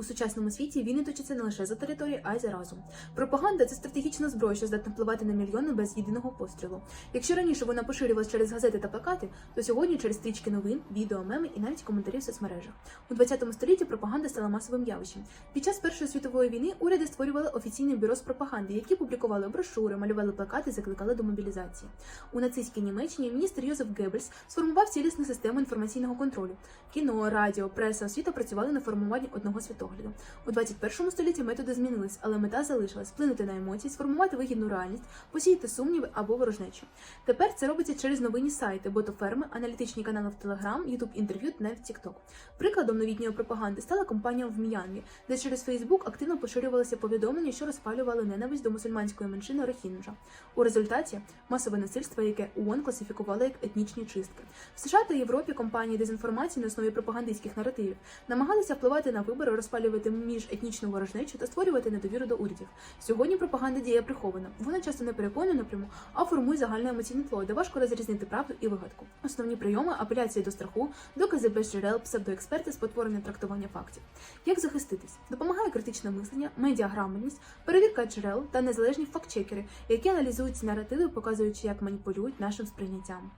У сучасному світі війни точаться не лише за території, а й за разом. Пропаганда це стратегічна зброя, що здатна впливати на мільйони без єдиного пострілу. Якщо раніше вона поширювалась через газети та плакати, то сьогодні через стрічки новин, відео, меми і навіть коментарі в соцмережах. У 20 столітті пропаганда стала масовим явищем. Під час Першої світової війни уряди створювали офіційне бюро з пропаганди, які публікували брошури, малювали плакати, закликали до мобілізації. У нацистській Німеччині міністр Йозеф Геббельс сформував цілісну систему інформаційного контролю. Кіно, радіо, преса, освіта працювали на формуванні одного світогляду. У 21 столітті методи змінились, але мета залишилась вплинути на емоції, сформувати вигідну реальність, посіяти сумніви або ворожнечу. Тепер це робиться через новинні сайти, ботоферми, аналітичні канали в Телеграм, Ютуб інтерв'ю та навіть Тікток. Прикладом новітньої пропаганди стала компанія в М'янмі, де через Фейсбук активно поширювалися повідомлення, що розпалювали ненависть до мусульманської меншини Рохінджа. У результаті масове насильство, яке ООН класифікувала як етнічні чистки. В США та Європі компанії дезінформації на основі пропагандистських наративів намагалися впливати на вибори, розпалювати міжетнічну ворожнечу та створювати недовіру до урядів. Сьогодні пропаганда діє приховано. Вона часто не переконує напряму, а формує загальне емоційне тло, де важко розрізнити правду і вигадку. Основні прийоми апеляції до страху, докази без джерел, псевдоексперти, спотворене трактування фактів. Як захиститись? Допомагає критичне мислення, медіаграмотність, перевірка джерел та незалежні фактчекери, які аналізують наративи, показуючи, як маніпулюють нашим сприйняттям.